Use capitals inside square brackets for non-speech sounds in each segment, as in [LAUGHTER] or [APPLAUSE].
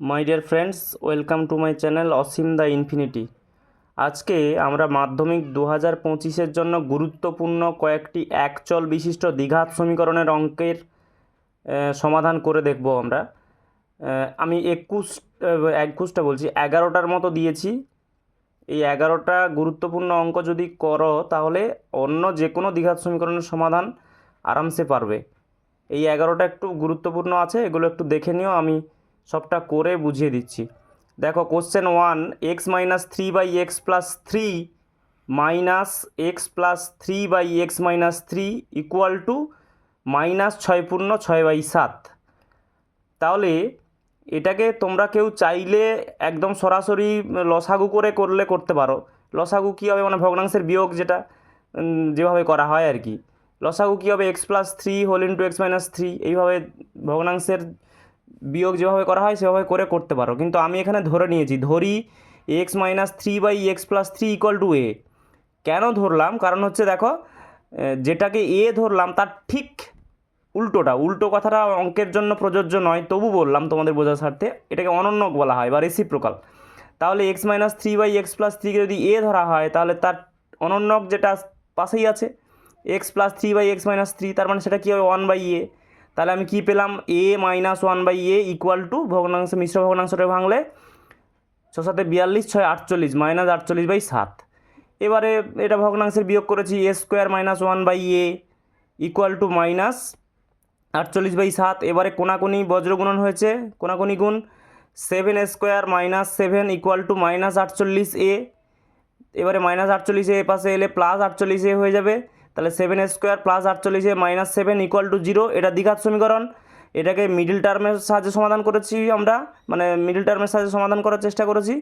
My dear friends welcome to my channel Asim the infinity আজকে আমরা মাধ্যমিক দু হাজার পঁচিশের জন্য গুরুত্বপূর্ণ কয়েকটি একচল বিশিষ্ট দ্বিঘাত সমীকরণের অঙ্কের সমাধান করে দেখব আমরা। আমি একুশ একুশটা বলছি, এগারোটার মতো দিয়েছি। এই এগারোটা গুরুত্বপূর্ণ অঙ্ক যদি করো, তাহলে অন্য যে কোনো দ্বিঘাত সমীকরণের সমাধান আরামসে পারবে। এই এগারোটা একটু গুরুত্বপূর্ণ আছে, এগুলো একটু দেখে নিও, আমি সবটা করে বুঝিয়ে দিচ্ছি। দেখো question one x minus three by x plus three minus x plus three by x minus three equal to minus ছয় পূর্ণ ছয় বাই সাত। তাহলে এটাকে তোমরা কেউ চাইলে একদম সরাসরি লসাগু করে করলে করতে পারো। লসাগু কী হবে? মানে ভগ্নাংশের বিয়োগ যেটা যেভাবে করা হয় আর কি। লসাগু কী হবে? X plus three whole into x minus three এইভাবে ভগ্নাংশের বিয়োগ যেভাবে করা হয়, সেভাবে করে করতে পারো। কিন্তু আমি এখানে ধরে নিয়েছি, ধরি x minus three by x plus three equal to a. কেন ধরলাম? কারণ হচ্ছে দেখো যেটাকে এ ধরলাম, তার ঠিক উল্টোটা, উল্টো কথাটা অঙ্কের জন্য প্রযোজ্য নয়। তবু বললাম তোমাদের বোঝার স্বার্থে, এটাকে অনন্যক বলা হয় বা রেসিপ্রোকাল তাহলে x minus three by x plus থ্রিকে যদি এ ধরা হয়, তাহলে তার অনন্যক যেটা পাশেই আছে, x plus three by x minus three, তার মানে সেটা কী হবে? One by a. তাহলে আমি কী পেলাম? A minus one by a equal to ভগ্নাংশ, মিশ্র ভগ্নাংশটা ভাঙলে ছ সাথে বিয়াল্লিশ, ছয় আটচল্লিশ মাইনাস আটচল্লিশ বাই সাত। এবারে এটা ভগ্নাংশের বিয়োগ করেছি a square minus one by a equal to minus আটচল্লিশ বাই সাত। এবারে কোনাকুনি বজ্রগুণন হয়েছে, কোনাকুনি গুণ seven square minus seven equal to minus আটচল্লিশ এ এবারে মাইনাস আটচল্লিশ এ পাশে এলে প্লাস আটচল্লিশ এ হয়ে যাবে। তাহলে সেভেন স্কোয়ার প্লাস আটচল্লিশ minus seven equal to zero এটা দ্বিঘাত সমীকরণ। এটাকে মিডিল টার্মের সাহায্যে সমাধান করেছি আমরা মানে মিডিল টার্মের সাহায্যে সমাধান করার চেষ্টা করেছি।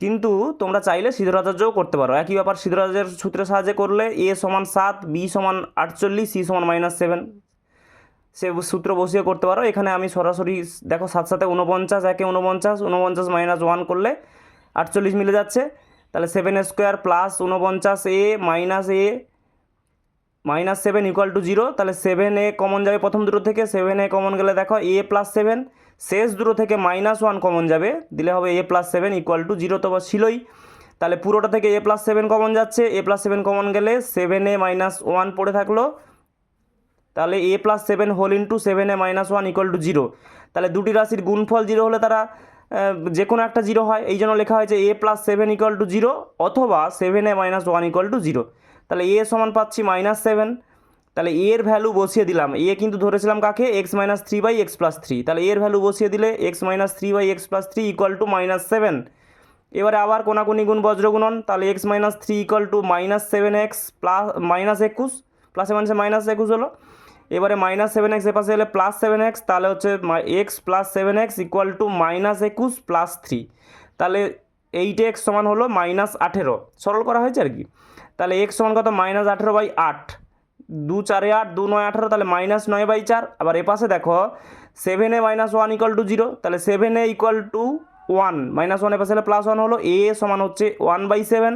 কিন্তু তোমরা চাইলে সিদ্ধরাচার্যও করতে পারো। একই ব্যাপার সিদ্ধরাচার্যের সূত্রের সাহায্যে করলে এ সমান সাত বি সমান আটচল্লিশ সি সমান মাইনাস সেভেন সে সূত্র বসিয়ে করতে পারো। এখানে আমি সরাসরি দেখো সাত সাথে উনপঞ্চাশ একে উনপঞ্চাশ উনপঞ্চাশ মাইনাস ওয়ান করলে আটচল্লিশ মিলে যাচ্ছে। তাহলে সেভেন স্কোয়ার প্লাস উনপঞ্চাশ a minus a minus seven equal to zero তাহলে সেভেন এ কমন যাবে প্রথম দুটো থেকে সেভেন এ কমন গেলে দেখো এ প্লাস সেভেন শেষ দুটো থেকে মাইনাস ওয়ান কমন যাবে, দিলে হবে a plus seven equal to zero তো ছিলই। তাহলে পুরোটা থেকে এ প্লাস সেভেন কমন যাচ্ছে এ প্লাস সেভেন কমন গেলে সেভেন এ মাইনাস ওয়ান পড়ে থাকল। তাহলে a plus seven whole into seven a minus one equal to zero তাহলে দুটি রাশির গুণফল জিরো হলে তারা যে কোনো একটা জিরো হয়, এই জন্য লেখা হয়েছে a plus seven equal to zero অথবা seven a minus one equal to zero তাহলে এ সমান পাচ্ছি মাইনাস সেভেন তাহলে এর ভ্যালু বসিয়ে দিলাম। এ কিন্তু ধরেছিলাম কাকে? X minus three by x plus three তাহলে এর ভ্যালু বসিয়ে দিলে x minus three by x plus three equal to minus seven এবারে আবার কোনাকুনি গুণ বজ্রগুণন। তাহলে x minus three equal to minus seven x plus minus একুশ। প্লাসে মাইনাসে মাইনাস একুশ হলো। এবারে মাইনাস সেভেন এক্স এপাশে এলে প্লাস সেভেন এক্স তাহলে হচ্ছে x plus seven x equal to minus একুশ প্লাস থ্রি তাহলে এইট এক্স সমান হলো মাইনাস আঠেরো। সরল করা হয়েছে আর কি? তাহলে এক্স সমান কত? মাইনাস আঠেরো বাই আট। দু চারে আট, দু নয় আঠেরো, তাহলে মাইনাস নয় বাই চার। আবার এপাশে দেখো seven a minus one equal to zero তাহলে seven a equal to one minus one এপাশে এলে প্লাস ওয়ান হলো এ সমান হচ্ছে ওয়ান বাই সেভেন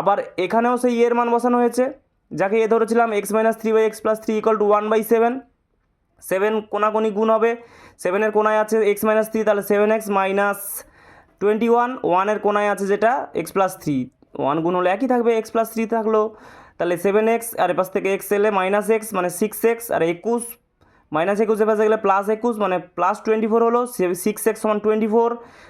আবার এখানেও সেই এর মান বসানো হয়েছে। যাকে এ ধরেছিলাম x minus three by x plus three equal to one by seven seven কোনাকুনি গুণ হবে। সেভেনের কোনায় আছে এক্স মাইনাস থ্রি তাহলে seven x minus twenty one ওয়ানের কোনায় আছে যেটা এক্স প্লাস থ্রি ওয়ান গুণ হলে একই থাকবে, এক্স প্লাস থ্রি থাকল। তাহলে সেভেন এক্স, আর এপাশ থেকে এক্স এলে মাইনাস এক্স মানে সিক্স এক্স, আর একুশ, মাইনাস একুশ এপাশে গেলে প্লাস একুশ মানে প্লাস টোয়েন্টি ফোর হলো সিক্স এক্স সমান টোয়েন্টি ফোর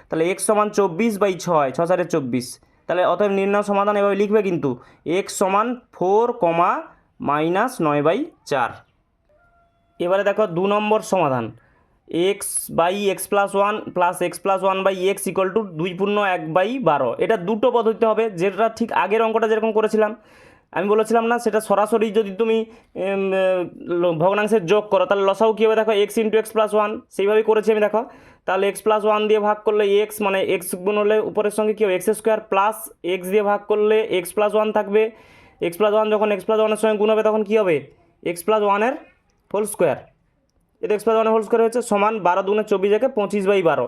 তাহলে এক্স সমান চব্বিশ বাই ছয় ছ সাড়ে চব্বিশ। তাহলে অতএব নির্ণয় সমাধান এভাবে লিখবে কিন্তু, এক্স সমান ফোর কমা মাইনাস নয় বাই চার। এবারে দেখো দু নম্বর সমাধান। X by x plus one plus x plus one by x equal to দুই পূর্ণ এক বাই বারো। এটা দুটো পদ্ধতিতে হবে, যেটা ঠিক আগের অঙ্কটা যেরকম করেছিলাম। আমি বলেছিলাম না, সেটা সরাসরি যদি তুমি ভগ্নাংশের যোগ করো, তাহলে লসাও কী হবে দেখো? X into x plus one সেইভাবেই করেছি আমি দেখো। তাহলে এক্স প্লাস ওয়ান দিয়ে ভাগ করলে এক্স মানে এক্স গুণ হলে উপরের সঙ্গে কী হবে? এক্স স্কোয়ার প্লাস এক্স দিয়ে ভাগ করলে এক্স প্লাস ওয়ান থাকবে। এক্স প্লাস ওয়ান যখন এক্স প্লাস ওয়ানের সঙ্গে গুণ হবে, তখন কী হবে? এক্স প্লাস ওয়ানের হোল স্কোয়ার এটা এক্স প্লাস হোল স্কোয়ার হচ্ছে সমান বারো দুগুণে চব্বিশ একে পঁচিশ বাই বারো।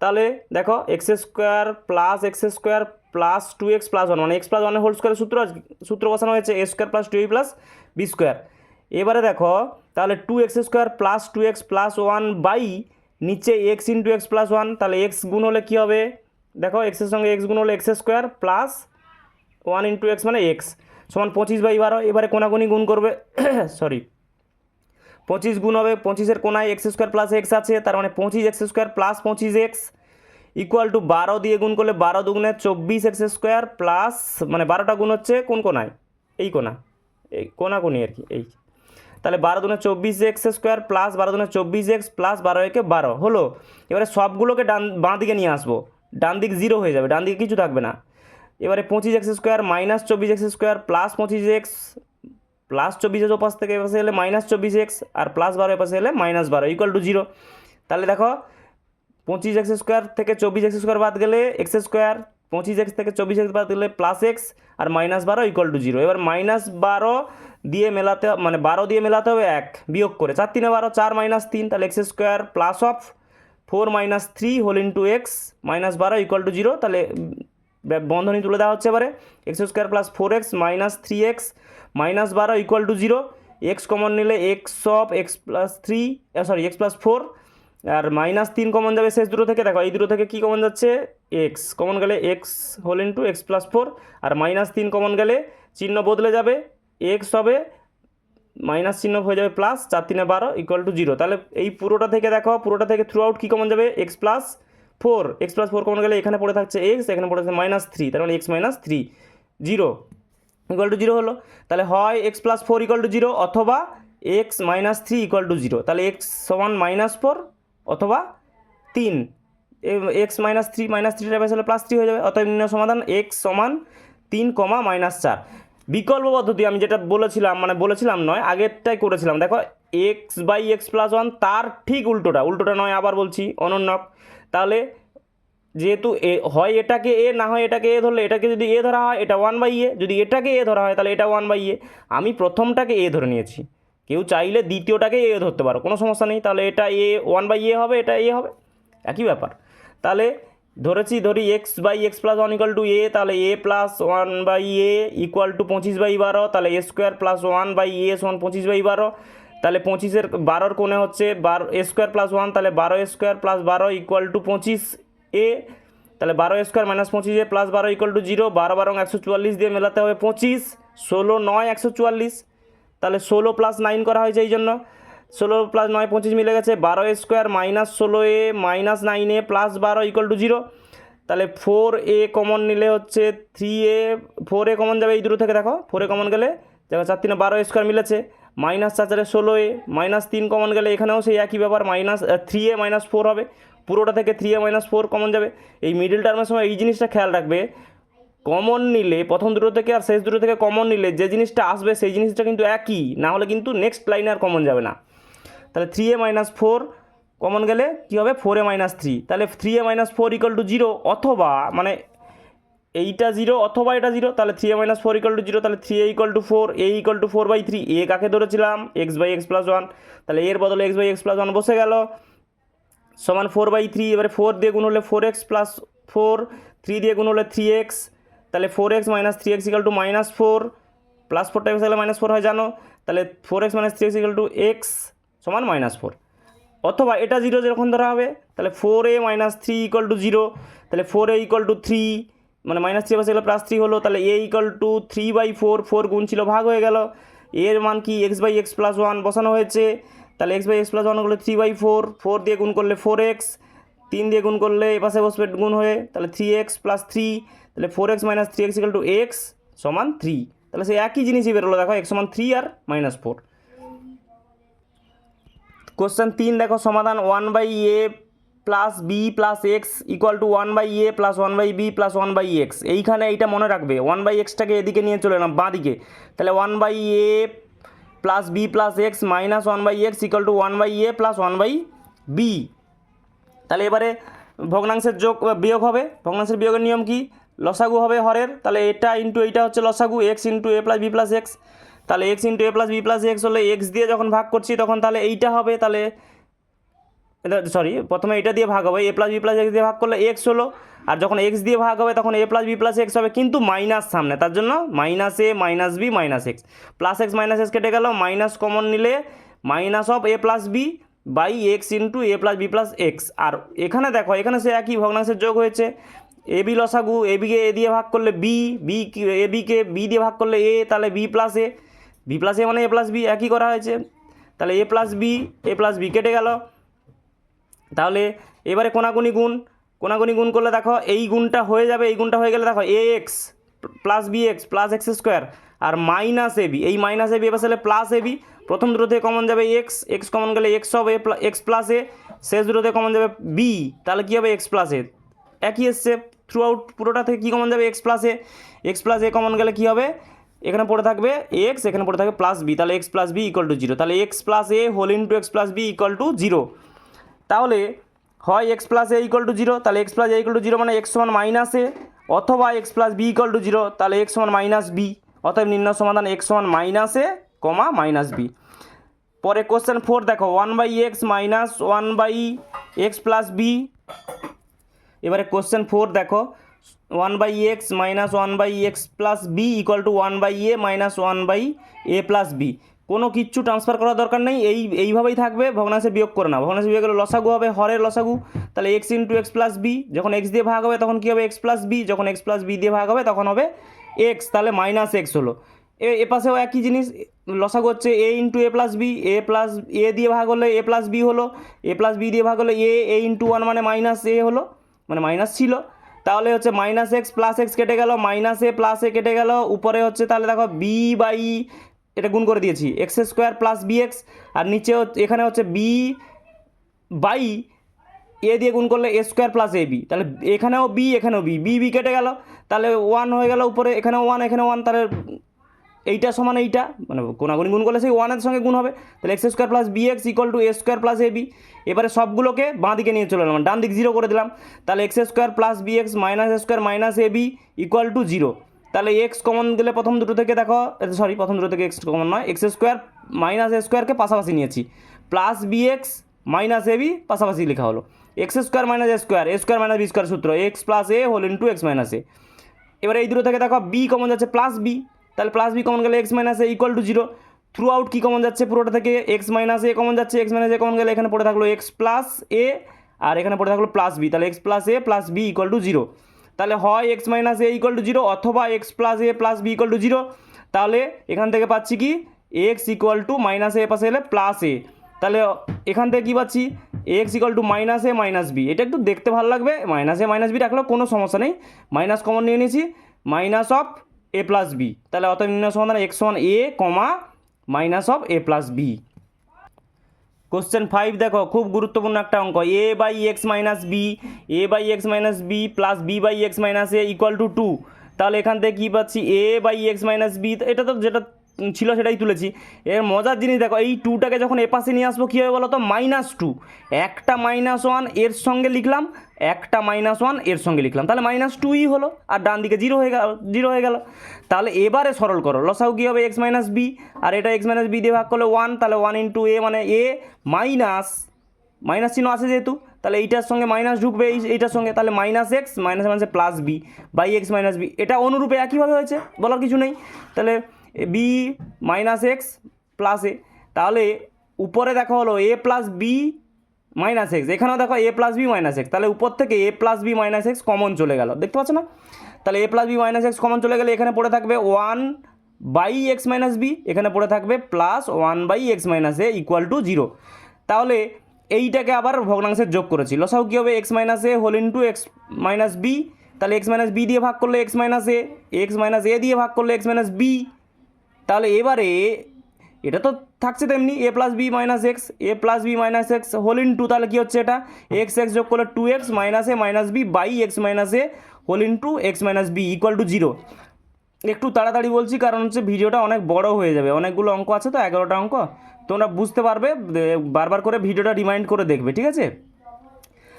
তাহলে দেখো x square plus x square plus two x plus one মানে এক্স প্লাস ওয়ানের হোল স্কোয়ারের সূত্র সূত্র বসানো হয়েছে a square plus two a plus b square এবারে দেখো, তাহলে two x square plus two x plus one by নিচে x into x plus one তাহলে এক্স গুণ হলে কী হবে? দেখো এক্সের সঙ্গে এক্স গুণ হলে x square plus one into x মানে এক্স সমান পঁচিশ বাই বারো। এবারে কোনাগুনি গুণ করবে [COUGHS] সরি পঁচিশ গুণ হবে, পঁচিশের কোনায় এক্স স্কোয়ার প্লাস এক্স আছে, তার মানে পঁচিশ এক্স স্কোয়ার প্লাস পঁচিশ এক্স ইকুয়াল টু বারো দিয়ে গুণ করলে বারো দুগুণে চব্বিশ এক্স স্কোয়ার প্লাস মানে বারোটা গুণ হচ্ছে কোন কোনায়? এই কোনা। এই কোনা কোনি আর কি, এই। তাহলে বারো দুনে চব্বিশ এক্স স্কোয়ার প্লাস বারো দুনে চব্বিশ এক্স প্লাস বারো একে বারো। হলো, এবারে সবগুলোকে ডান, বাঁ দিকে নিয়ে আসব। ডান দিক জিরো হয়ে যাবে, ডান দিকে কিছু থাকবে না। এবারে পঁচিশ এক্স স্কোয়ার মাইনাস চব্বিশ এক্স স্কোয়ার প্লাস পঁচিশ এক্স প্লাস চব্বিশ চব্বিশের ওপাশ থেকে এপাশে এলে মাইনাস চব্বিশ এক্স আর প্লাস বারো এপাশে এলে মাইনাস বারো ইকুয়াল টু জিরো তাহলে দেখো, পঁচিশ এক্স স্কোয়ার থেকে চব্বিশ এক্স স্কোয়ার বাদ গেলে এক্স স্কোয়ার পঁচিশ এক্স থেকে চব্বিশ এক্স বাদ গেলে প্লাস এক্স আর মাইনাস বারো ইকুয়াল টু জিরো এবার মাইনাস বারো দিয়ে মেলাতে মানে বারো দিয়ে মেলাতে হবে এক, বিয়োগ করে। চার তিনে বারো, চার মাইনাস তিন, তাহলে x square plus of four minus three whole into x minus বারো ইকুয়াল টু জিরো তাহলে বন্ধনী তুলে দেওয়া হচ্ছে এবারে। X square plus four x minus three x minus বারো equal to zero x common নিলে x of x plus three sorry x plus four R minus তিন কমন যাবে শেষ দুটো থেকে। দেখো, এই দুটো থেকে কী কমন যাচ্ছে? এক্স কমন গেলে x whole into x plus four আর মাইনাস তিন কমন গেলে চিহ্ন বদলে যাবে এক্স হবে মাইনাস চিহ্ন হয়ে যাবে প্লাস চার তিনে বারো ইকুয়াল টু জিরো তাহলে এই পুরোটা থেকে দেখো, পুরোটা থেকে থ্রু আউট কী কমন যাবে? X plus four x plus four common গেলে এখানে পড়ে থাকছে এক্স এখানে পড়ে থাকছে মাইনাস থ্রি তার মানে x minus three zero equal to zero হলো। তাহলে হয় x plus four equal to zero অথবা x minus three equal to zero তাহলে এক্স সমান মাইনাস ফোর অথবা তিন। X minus three minus three টাইপের হলে প্লাস থ্রি হয়ে যাবে। অতএব নির্ণয় সমাধান এক্স সমান তিন কমা মাইনাস চার। বিকল্প পদ্ধতি আমি যেটা বলেছিলাম মানে বলেছিলাম নয়, আগেরটাই করেছিলাম। দেখো x by x plus one তার ঠিক উল্টোটা। উল্টোটা নয় আবার বলছি, অনন্যক। তাহলে যেহেতু এ, হয় এটাকে এ, না হয় এটাকে এ ধরলে, এটাকে যদি এ ধরা হয়, এটা ওয়ান বাই এ যদি এটাকে এ ধরা হয়, তাহলে এটা ওয়ান বাই এ আমি প্রথমটাকে এ ধরে নিয়েছি। কেউ চাইলে দ্বিতীয়টাকে এ ধরতে পারো, কোনো সমস্যা নেই, তাহলে এটা এ ওয়ান বাই এ হবে, এটা এ হবে, একই ব্যাপার। তাহলে ধরেছি, ধরি x by x plus one equal to a তাহলে a plus one by a equal to পঁচিশ বাই বারো, তাহলে a square plus one by a সমান পঁচিশ বাই বারো। তাহলে পঁচিশের বারোর কোণে হচ্ছে বারো এ স্কোয়ার প্লাস ওয়ান তাহলে বারো স্কোয়ার প্লাস বারো ইকুয়াল টু পঁচিশ এ তাহলে বারো স্কোয়ার মাইনাস পঁচিশ প্লাস বারো ইকুয়াল টু জিরো বারো বারো একশো চুয়াল্লিশ দিয়ে মেলাতে হবে পঁচিশ, ষোলো নয় একশো চুয়াল্লিশ। তাহলে ষোলো প্লাস নাইন করা হয়েছে এই জন্য ষোলো প্লাস নয় পঁচিশ মিলে গেছে বারো স্কোয়ার মাইনাস ষোলো a minus nine a plus বারো ইকুয়াল টু জিরো তাহলে ফোর এ কমন নিলে হচ্ছে three a four a common যাবে এই দুটো থেকে, দেখো। ফোর এ কমন গেলে, দেখো চার তিনে বারো স্কোয়ার মিলেছে। মাইনাস চার চারে ষোলো এ মাইনাস তিন কমন গেলে এখানেও সেই একই ব্যাপার minus three a minus four হবে। পুরোটা থেকে three a minus four common যাবে। এই মিডিল টার্মের সময় এই জিনিসটা খেয়াল রাখবে। কমন নিলে, প্রথম দুটো থেকে আর শেষ দুটো থেকে কমন নিলে যে জিনিসটা আসবে, সেই জিনিসটা কিন্তু একই। না হলে কিন্তু নেক্সট লাইনে আর কমন যাবে না। তাহলে three a minus four common গেলে কী হবে? ফোর এ মাইনাস থ্রি তাহলে three a minus four equal to zero অথবা মানে এইটা জিরো অথবা এটা জিরো তাহলে three a minus four equal to zero তাহলে three a equal to four a equal to four by three a কাকে ধরেছিলাম? X by x plus one তাহলে এর বদলে x by x plus one বসে গেল। সমান ফোর বাই থ্রি এবারে ফোর দিয়ে গুণ হলে four x plus four three দিয়ে গুণ হলে থ্রি এক্স তাহলে four x minus three x equal to minus four plus four times গেলে মাইনাস ফোর হয়, জানো? তাহলে four x minus three x equal to x সমান মাইনাস ফোর অথবা এটা জিরো যেরকম ধরা হবে, তাহলে four a minus three equal to zero তাহলে four a equal to three মানে মাইনাস থ্রি পাশে গেলে প্লাস থ্রি হলো, তাহলে a equal to three by four four গুণ ছিল, ভাগ হয়ে গেল। এর মান কি? X by x plus one বসানো হয়েছে। তাহলে x by x plus one করলে থ্রি বাই ফোর ফোর দিয়ে গুণ করলে ফোর এক্স তিন দিয়ে গুণ করলে এপাশে বসবে গুণ হয়ে, তাহলে থ্রি এক্স প্লাস থ্রি তাহলে four x minus three x equal to x সমান থ্রি তাহলে সেই একই জিনিসই বেরোলো, দেখো এক্স সমান থ্রি আর মাইনাস ফোর কোশ্চেন তিন, দেখো সমাধান one by a plus b plus x equal to one by a plus one by b plus one by x এইখানে এইটা মনে রাখবে ওয়ান বাই এক্সটাকে এদিকে নিয়ে চলে এলাম বাঁ দিকে তাহলে one by a plus b plus x minus one by x equal to one by a plus one by b তাহলে এবারে ভগ্নাংশের যোগ, বিয়োগ হবে। ভগ্নাংশের বিয়োগের নিয়ম কি? লসাগু হবে হরের। তাহলে এটা ইন্টু এইটা হচ্ছে লসাগু x into a plus b plus x তাহলে x into a plus b plus x হলে এক্স দিয়ে যখন ভাগ করছি, তখন তাহলে এইটা হবে। তাহলে সরি প্রথমে এটা দিয়ে ভাগ হবে। A plus b plus x দিয়ে ভাগ করলে এক্স হলো আর যখন এক্স দিয়ে ভাগ হবে তখন a plus b plus x হবে, কিন্তু মাইনাস সামনে। তার জন্য minus a minus b minus x plus x minus x কেটে গেল মাইনাস কমন নিলে minus of a plus b by x into a plus b plus x আর এখানে দেখো, এখানে সে একই ভগ্নাংশের যোগ হয়েছে। এ বি লসাগু এ বিকে এ দিয়ে ভাগ করলে বি বি এ বিকে বি দিয়ে ভাগ করলে এ তাহলে b plus a b plus a মানে এ প্লাস বি একই করা হয়েছে। তাহলে a plus b a plus b কেটে গেল। তাহলে এবারে কোনাগুনি গুণ কোনাগুনি গুণ করলে দেখো এই গুণটা হয়ে যাবে, এই গুণটা হয়ে গেলে দেখো a x plus b x plus x square R minus a b এই মাইনাস এ বি এবার প্লাস এ বি প্রথম দুটো থেকে কমন যাবে এক্স এক্স কমন গেলে এক্স হবে এক্স প্লাস এ শেষ দুটো থেকে কমন যাবে বি তাহলে কী হবে এক্স প্লাস এ একই এসছে থ্রু আউট পুরোটা থেকে কী কমন যাবে? X plus a x plus a common গেলে কী হবে? এখানে পড়ে থাকবে এক্স এখানে পড়ে থাকবে প্লাস বি তাহলে x plus b equal to zero তাহলে x plus a whole into x plus b equal to zero তাহলে হয় x plus a equal to zero তাহলে x plus a equal to zero মানে x সমান minus a অথবা x plus b equal to zero তাহলে x সমান minus b অতএব নির্ণয় সমাধান এক্স সমান minus a comma minus b পরে কোশ্চেন ফোর দেখো one by x minus one by x plus b এবারে কোশ্চেন ফোর দেখো one by x minus one by x plus b equal to one by a minus one by a plus b কোনো কিচ্ছু transfer করার দরকার নেই। এই, এইভাবেই থাকবে। ভগ্নাংশে বিয়োগ করে না ভগ্নাংশে বিয়োগ গেলে লসাগু হবে, হরের লসাগু। তাহলে x into x plus b যখন এক্স দিয়ে ভাগ হবে, তখন কী হবে? এক্স প্লাস বি যখন এক্স প্লাস বি দিয়ে ভাগ হবে, তখন হবে এক্স তাহলে মাইনাস এক্স হলো। এ এ পাশেও একই জিনিস, লসাগু হচ্ছে a into a plus b a plus a দিয়ে ভাগ হলে এ প্লাস বি হলো এ প্লাস বি দিয়ে ভাগ হলে এ এ ইন্টু ওয়ান মানে মাইনাস এ হলো মানে মাইনাস ছিল। তাহলে হচ্ছে মাইনাস এক্স প্লাস এক্স কেটে গেল মাইনাস এ প্লাস এ কেটে গেল। উপরে হচ্ছে তাহলে দেখো বি বাই এটা গুণ করে দিয়েছি। X square plus b x আর নিচে এখানে হচ্ছে বি বাই এ দিয়ে গুণ করলে a square plus a b তাহলে এখানেও বি এখানেও বি বি বি কেটে গেল। তাহলে ওয়ান হয়ে গেল উপরে এখানেও ওয়ান এখানে ওয়ান তাহলে এইটা সমান এইটা মানে কোনাগুনি গুণ করলে সেই ওয়ানের সঙ্গে গুণ হবে। তাহলে x square plus b x equal to a square plus a b এবারে সবগুলোকে বাঁ দিকে নিয়ে চলে এলাম, ডান দিক জিরো করে দিলাম। তাহলে x square plus b x minus square minus a b equal to zero তাহলে এক্স কমন গেলে প্রথম দুটো থেকে দেখো সরি প্রথম দুটো থেকে এক্স কমন নয়। এক্স স্কোয়ার মাইনাস এ স্কোয়ারকে পাশাপাশি নিয়েছি। Plus b x minus a b পাশাপাশি লেখা হলো। X square minus a square a square minus b square সূত্র x plus a whole into x minus a এবারে এই দুটো থেকে দেখো বি কমন যাচ্ছে প্লাস বি তাহলে প্লাস বি কমন গেলে x minus a equal to zero throughout key common যাচ্ছে পুরোটা থেকে? এক্স মাইনাস এ কমন যাচ্ছে এক্স মাইনাস এ কমন গেলে এখানে পড়ে থাকল এক্স প্লাস এ আর এখানে পড়ে থাকল প্লাস বি তাহলে x plus a plus b equal to zero তাহলে হয় x minus a equal to zero অথবা x plus a plus b equal to zero তাহলে এখান থেকে পাচ্ছি কি? X equal to minus a পাশে এলে প্লাস এ তাহলে এখান থেকে কী পাচ্ছি? X equal to minus a minus b এটা একটু দেখতে ভালো লাগবে। মাইনাস এ মাইনাস বি রাখলেও কোনো সমস্যা নেই। মাইনাস কমন নিয়ে নিয়েছি। Minus of a plus b তাহলে অত নির্ণয় সমাধান এক্স সমান a comma minus of a plus b question five দেখো, খুব গুরুত্বপূর্ণ একটা অঙ্ক। A by x minus b a by x minus b plus b by x minus a equal to two তাহলে এখান থেকে কী পাচ্ছি? A by x minus b এটা তো যেটা ছিল সেটাই তুলেছি। এর মজার জিনিস দেখো, এই টুটাকে যখন এপাশে নিয়ে আসব, কী হবে বলো তো? মাইনাস টু একটা মাইনাস ওয়ানের সঙ্গে লিখলাম একটা মাইনাস ওয়ানের সঙ্গে লিখলাম। তাহলে মাইনাস টুই হলো, আর ডান দিকে জিরো হয়ে গেল জিরো হয়ে গেল। তাহলে এবারে সরল করো লসাও কী হবে এক্স মাইনাস বি আর এটা এক্স মাইনাস বি দিয়ে ভাগ করলে ওয়ান তাহলে ওয়ান ইন্টু এ মানে এ মাইনাস মাইনাস চিহ্ন আছে যেহেতু, তাহলে এইটার সঙ্গে মাইনাস ঢুকবে এই, এইটার সঙ্গে, তাহলে মাইনাস এক্স মাইনাস মাইনাসে plus b by x minus b এটা অনুরূপে একইভাবে হয়েছে, বলার কিছু নেই। তাহলে b minus x plus a তাহলে উপরে দেখা হলো a plus b minus x এখানেও দেখো a plus b minus x তাহলে উপর থেকে a plus b minus x common চলে গেল। দেখতে পাচ্ছ না? তাহলে a plus b minus x common চলে গেলে এখানে পড়ে থাকবে one by x minus b এখানে পড়ে থাকবে plus one by x minus a equal to zero তাহলে এইটাকে আবার ভগ্নাংশের যোগ করেছি। লসাও কী হবে? X minus a whole into x minus b তাহলে এক্স মাইনাস বি দিয়ে ভাগ করলে x minus a x minus a দিয়ে ভাগ করলে এক্স মাইনাস বি তাহলে এবারে এটা তো থাকছে তেমনি a plus b minus x a plus b minus x whole into তাহলে কী হচ্ছে এটা? এক্স এক্স যোগ করলে two x minus a minus b by x minus a whole into x minus b equal to zero একটু তাড়াতাড়ি বলছি, কারণ হচ্ছে ভিডিওটা অনেক বড় হয়ে যাবে, অনেকগুলো অঙ্ক আছে তো, এগারোটা অঙ্ক। তোমরা বুঝতে পারবে বারবার করে ভিডিওটা রিমাইন্ড করে দেখবে, ঠিক আছে?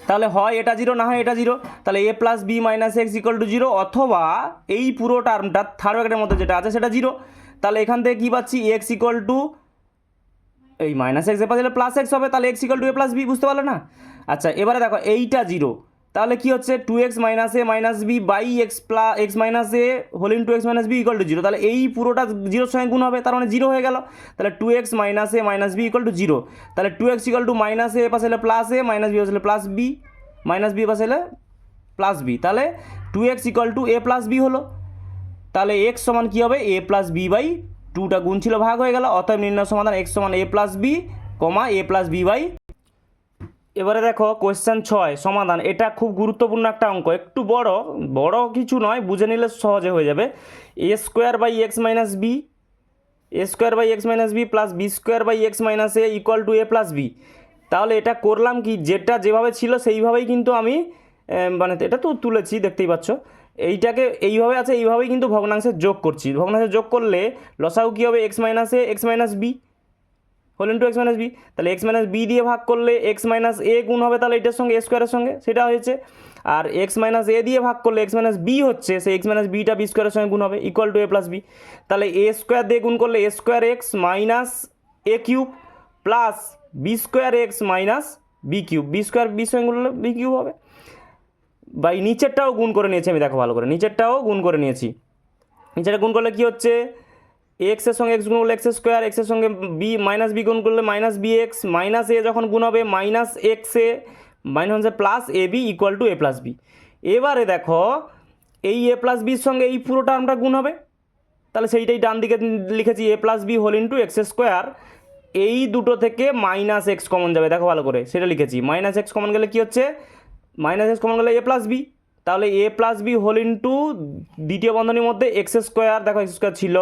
তাহলে হয় এটা জিরো না হয় এটা জিরো তাহলে a plus b minus x equal to zero অথবা এই পুরো টার্মটা থার্ড ব্র্যাকেটের মধ্যে যেটা আছে সেটা জিরো তাহলে এখান থেকে কী পাচ্ছি? এক্স ইকুয়াল টু এই মাইনাস এক্সের পাশে প্লাস এক্স হবে, তাহলে x equal to a plus b বুঝতে পারলে না? আচ্ছা এবারে দেখো, এইটা জিরো তাহলে কি হচ্ছে? Two x minus a minus b by x plus x minus a whole into x minus b equal to zero তাহলে এই পুরোটা জিরোর সঙ্গে গুণ হবে, তার মানে জিরো হয়ে গেল। তাহলে two x minus a minus b equal to zero তাহলে two x equal to minus a পাশে হলে প্লাস এ মাইনাস বি পাশে হলে প্লাস বি মাইনাস বি পাশে প্লাস বি তাহলে two x equal to a plus b হলো। তাহলে x সমান কী হবে? এ প্লাস বি বাই টুটা গুণ ছিল ভাগ হয়ে গেল। অতএব নির্ণয় সমাধান এক্স সমান a plus b comma a plus b by এবারে দেখো কোয়েশ্চেন ছয়, সমাধান। এটা খুব গুরুত্বপূর্ণ একটা অঙ্ক। একটু বড় বড় কিছু নয়, বুঝে নিলে সহজে হয়ে যাবে। A square by x minus b a square by x minus b plus b square by x minus a equal to a plus b তাহলে এটা করলাম কি? যেটা যেভাবে ছিল সেইভাবেই কিন্তু আমি মানে এটা তো তুলেছি, দেখতেই পাচ্ছ। এইটাকে এইভাবে আছে, এইভাবেই কিন্তু ভগ্নাংশে যোগ করছি। ভগ্নাংশে যোগ করলে লসাউ কী হবে? X minus a x minus b whole into x minus b তাহলে এক্স মাইনাস বি দিয়ে ভাগ করলে এক্স মাইনাস এ গুণ হবে তাহলে এটার সঙ্গে এ স্কোয়ারের সঙ্গে? সেটা হয়েছে। আর এক্স মাইনাস এ দিয়ে ভাগ করলে এক্স মাইনাস বি হচ্ছে, সেই এক্স মাইনাস বিটা বি স্কোয়ারের সঙ্গে গুণ হবে equal to a plus b তাহলে এ স্কোয়ার দিয়ে গুণ করলে a square x minus a cube plus b square x minus b cube b square b সঙ্গে করলে বি কিউব হবে। বা এই নিচেরটাও গুণ করে নিয়েছি আমি, দেখো ভালো করে। নিচেরটাও গুণ করে নিয়েছি। নিচেরটা গুণ করলে কী হচ্ছে? এক্সের সঙ্গে এক্স গুণ করলে এক্স স্কোয়ার এক্সের সঙ্গে বি মাইনাস বি গুণ করলে minus b x minus a যখন গুণ হবে মাইনাস এক্স এ মাইনাস হচ্ছে plus a b equal to a plus b এবারে দেখো, এই এ প্লাস বির সঙ্গে এই পুরো টার্মটা গুণ হবে। তাহলে সেইটাই ডান দিকে লিখেছি a plus b whole into x square এই দুটো থেকে মাইনাস এক্স কমন যাবে, দেখো ভালো করে, সেটা লিখেছি। মাইনাস এক্স কমন গেলে কী হচ্ছে? মাইনাস এক্স কমন গেলে এ প্লাস বি। তাহলে a plus b whole into দ্বিতীয় বন্ধনীর মধ্যে এক্স স্কোয়ার, দেখো এক্স স্কোয়ার ছিল।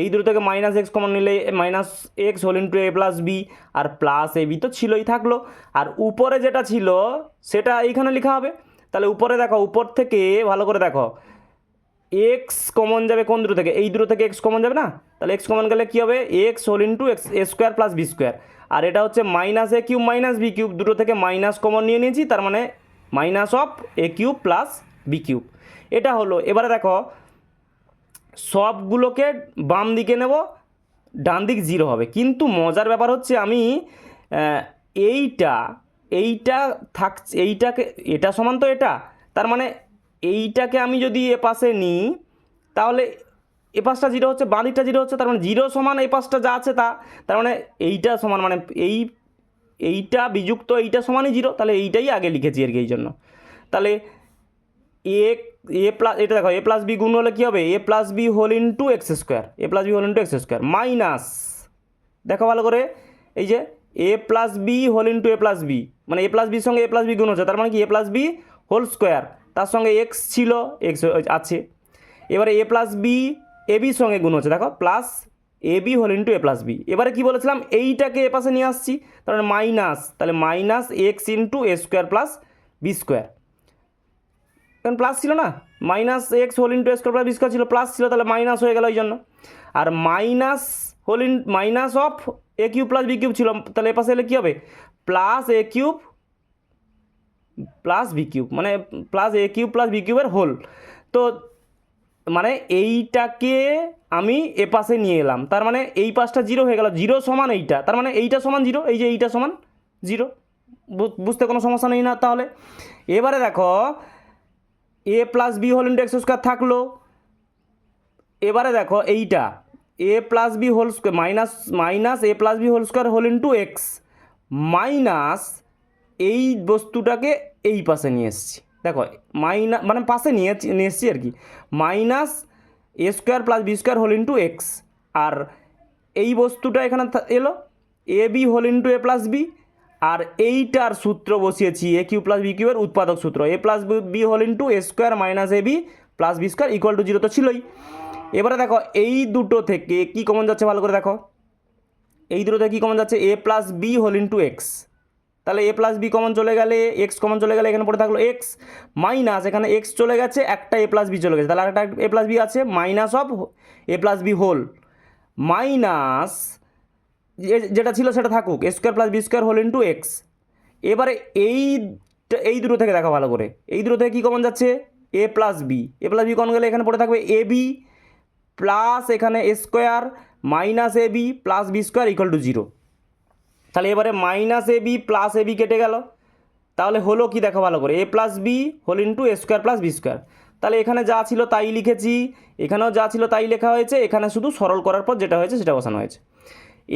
এই দুটো থেকে মাইনাস এক্স কমন নিলে minus x whole into a plus b, R plus a b তো ছিলই থাকল। আর উপরে যেটা ছিল, সেটা এইখানে লেখা হবে। তাহলে উপরে দেখো, উপর থেকে ভালো করে দেখো। এক্স কমন যাবে কোন দুটো থেকে? এই দুটো থেকে এক্স কমন যাবে না? তাহলে এক্স কমন গেলে কী হবে? X whole into x, a square plus b square. আর এটা হচ্ছে minus a cube minus b cube, দুটো থেকে মাইনাস কমন নিয়ে নিয়েছি, তার মানে minus of a cube plus b cube. এটা হলো, এবারে দেখো, সবগুলোকে বাম দিকে নেব, ডান দিক জিরো হবে। কিন্তু মজার ব্যাপার হচ্ছে আমি এইটা এইটা থাক, এইটাকে, এটা সমান তো এটা? তার মানে এইটাকে আমি যদি এ পাশে নিই, তাহলে এ পাশটা জিরো হচ্ছে, বাঁ দিকটা জিরো হচ্ছে, তার মানে জিরো সমান এই পাশটা যা আছে তা। তার মানে এইটা সমান মানে এই এইটা বিযুক্ত, এইটা সমানই জিরো তাহলে এইটাই আগে লিখেছি আর কি এই জন্য। তাহলে এ এ প্লাস এটা দেখো এ প্লাস বি গুণ হলে কী হবে? A plus b whole into x square a plus b whole into x square minus দেখো ভালো করে, এই যে a plus b whole into a plus b মানে এ প্লাস বির সঙ্গে এ প্লাস বি গুণ হচ্ছে, তার মানে কি? A plus b whole square তার সঙ্গে এক্স ছিল এক্স আছে, এবারে এ প্লাস বি এ বির সঙ্গে গুণ হচ্ছে, দেখো plus a b whole into a plus b. এবারে কী বলেছিলাম? এইটাকে এ পাশে নিয়ে আসছি, তাহলে মাইনাস তাহলে minus x into a square plus b square. কারণ প্লাস ছিল না? Minus x whole into square plus b square ছিল, প্লাস ছিল, তাহলে মাইনাস হয়ে গেল ওই জন্য আর minus whole in, minus of a cube plus b cube ছিল, তাহলে এ পাশে এলে কী হবে? Plus a cube, plus b cube মানে plus a cube plus b কিউবের হোল। তো মানে এইটাকে আমি এ পাশে নিয়ে এলাম। তার মানে এই পাশটা জিরো হয়ে গেল। জিরো সমান এইটা। তার মানে এইটা সমান জিরো? এই যে এইটা সমান জিরো? বুঝতে কোনো সমস্যা নেই না তাহলে? এবারে দেখো, a plus b whole into x square থাকল। এবারে দেখো এইটা। A plus b whole square, minus minus a plus b whole square whole into x, minus এই বস্তুটাকে এই পাশে নিয়ে এসেছি। দেখো মাইনাস মানে পাশে নিয়ে নিয়ে এসেছি আর কি। Minus a square plus b square whole into x আর এই বস্তুটা এখানে এলো a b whole into a plus b আর এইটার সূত্র বসিয়েছি এ কিউ প্লাস বি কিউয়ের উৎপাদক সূত্র। A plus b whole into a square minus a b plus b square equal to zero তো ছিলই। এবারে দেখো, এই দুটো থেকে কি কমন যাচ্ছে ভালো করে দেখো। এই দুটো থেকে কী কমন যাচ্ছে? A plus b whole into x তাহলে এ প্লাস বি কমন চলে গেলে এক্স কমন চলে গেলে এখানে পড়ে থাকল এক্স মাইনাস এখানে এক্স চলে গেছে, একটা এ প্লাস বি চলে গেছে। তাহলে একটা এ প্লাস বি আছে minus of a plus b whole minus যেটা ছিল সেটা থাকুক a square plus b square whole into x এবারে এই এই দুটো থেকে দেখা ভালো করে। এই দুটো থেকে কী কমন যাচ্ছে? A plus b a plus b common গেলে এখানে পড়ে থাকবে এ বি প্লাস এখানে a square minus a b plus b square equal to zero তাহলে এবারে minus a b plus a b কেটে গেল। তাহলে হলো কি দেখো ভালো করে a plus b whole into a square plus b square তাহলে এখানে যা ছিল তাই লিখেছি, এখানেও যা ছিল তাই লেখা হয়েছে, এখানে শুধু সরল করার পর যেটা হয়েছে সেটা বসানো হয়েছে।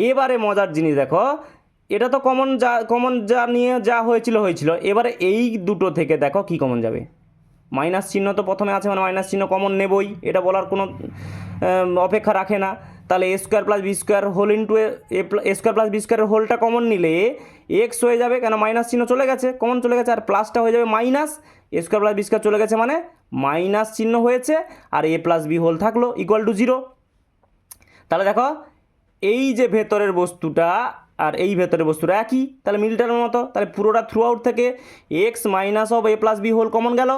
এবারে মজার জিনিস দেখো, এটা তো কমন যা কমন যা নিয়ে যা হয়েছিল হয়েছিল। এবারে এই দুটো থেকে দেখো কি কমন যাবে। মাইনাস চিহ্ন তো প্রথমে আছে মানে মাইনাস চিহ্ন কমন নেবই, এটা বলার কোনো অপেক্ষা রাখে না। তাহলে a square plus b square whole into a square plus b স্কোয়ারের হোলটা কমন নিলে এক্স হয়ে যাবে কেন? মাইনাস চিহ্ন চলে গেছে। কমন চলে গেছে আর প্লাসটা হয়ে যাবে minus a square plus b square চলে গেছে মানে মাইনাস চিহ্ন হয়েছে আর এ প্লাস বি হোল থাকল ইকুয়াল টু জিরো তাহলে দেখো, এই যে ভেতরের বস্তুটা আর এই ভেতরের বস্তুটা একই। তাহলে মিলটার মতো। তাহলে পুরোটা থ্রু আউট থেকে x minus of a plus b whole common গেল।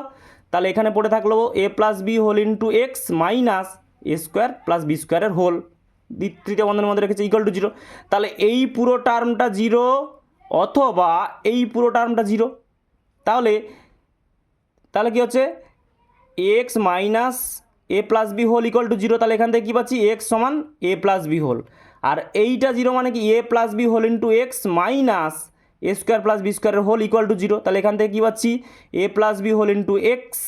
তাহলে এখানে পড়ে থাকল a plus b whole into x minus a square plus b স্কোয়ারের হোল তৃতীয় বন্ধনের মধ্যে রেখেছে ইকুয়াল টু জিরো তাহলে এই পুরো টার্মটা জিরো অথবা এই পুরো টার্মটা জিরো তাহলে তাহলে কি হচ্ছে? X minus a plus b whole equal to zero তাহলে এখান থেকে কী পাচ্ছি? এক্স সমান এ প্লাস বি হোল আর এইটা জিরো মানে কি? A plus b whole into x minus a square plus b স্কোয়ারের হোল ইকুয়াল টু জিরো তাহলে এখান থেকে কী পাচ্ছি? A plus b whole into x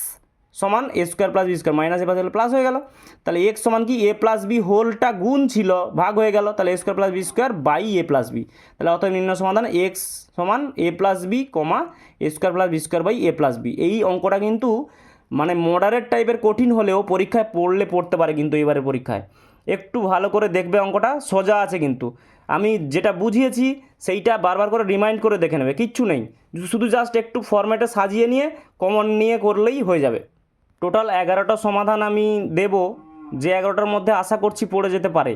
সমান a square plus b square minus a plus plus হয়ে গেল। তাহলে এক্স সমান কি? এ প্লাস বি হোলটা গুণ ছিল, ভাগ হয়ে গেল। তাহলে a square plus b square by a plus b তাহলে অতএব নিম্ন সমাধান এক্স সমান a plus b comma a square plus b square by a plus b এই অঙ্কটা কিন্তু মানে মডারেট টাইপের কঠিন হলেও পরীক্ষায় পড়লে পড়তে পারে কিন্তু এবারে পরীক্ষায়। একটু ভালো করে দেখবে অঙ্কটা, সোজা আছে কিন্তু। আমি যেটা বুঝিয়েছি, সেইটা বারবার করে রিমাইন্ড করে দেখে নেবে, কিচ্ছু নেই। শুধু জাস্ট একটু ফরম্যাটে সাজিয়ে নিয়ে কমন নিয়ে করলেই হয়ে যাবে। টোটাল এগারোটা সমাধান আমি দেব, যে এগারোটার মধ্যে আশা করছি পড়ে যেতে পারে।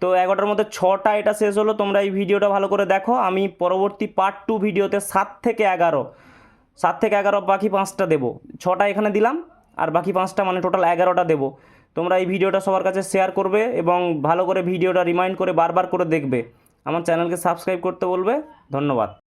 তো এগারোটার মধ্যে ছটা এটা শেষ হলো, তোমরা এই ভিডিওটা ভালো করে দেখো। আমি পরবর্তী পার্ট টু ভিডিওতে সাত থেকে এগারো, সাত থেকে এগারো, বাকি পাঁচটা দেবো। ছটা এখানে দিলাম, আর বাকি পাঁচটা মানে টোটাল এগারোটা দেবো। তোমরা এই ভিডিওটা সবার কাছে শেয়ার করবে এবং ভালো করে ভিডিওটা রিমাইন্ড করে বারবার করে দেখবে। আমার চ্যানেলকে সাবস্ক্রাইব করতে বলবে। ধন্যবাদ।